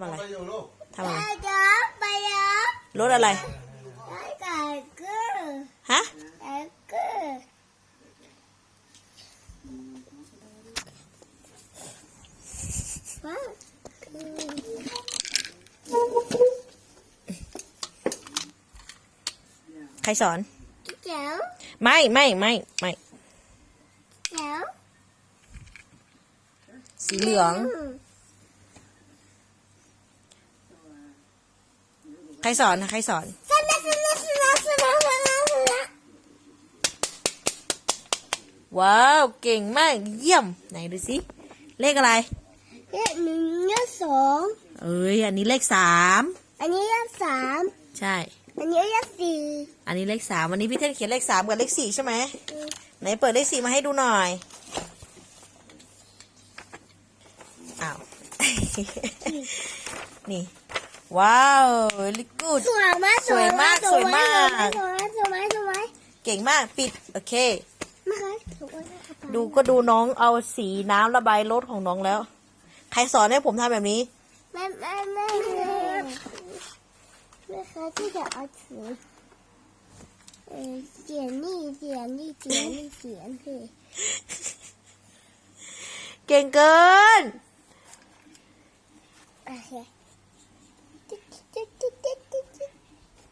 ทำอะไรไปอยู่ลูกทำอะไรไปแล้วไปแล้วรถอะไรไปไก่เกลือฮะไก่เกลือว้าวใครสอนเจ๋วไม่ไม่ไม่ไม่เจ๋วสีเหลือง ใครสอนนะใครสอนสนะสนะสนะสนะสนะสนะว้าว เก่งมาก เยี่ยม ไหนดูสิ เลขอะไร เลขหนึ่งเลขสองเอ้ย อันนี้เลขสาม อันนี้เลขสาม ใช่ อันนี้เลขสี่ อันนี้เลขสามวันนี้พี่เทนเขียนเลขสามกับเลขสี่ใช่ไหม ไหนเปิดเลขสี่มาให้ดูหน่อย อ้าว นี่ ว้าวลิกูดสวยมากสวยมากสวยมาก สวยมากสวยมากสวยมากเก่งมากปิด โอเคไม่เคยสวยมากดูก็ดูน้องเอาสีน้ำระบายรถของน้องแล้ว ใครสอนให้ผมทำแบบนี้แม่แม่แม่แม่แม่คะที่จะเอาถือเออเขียนนี่เขียนนี่เขียนนี่เขียนสิเก่งเกินโอเค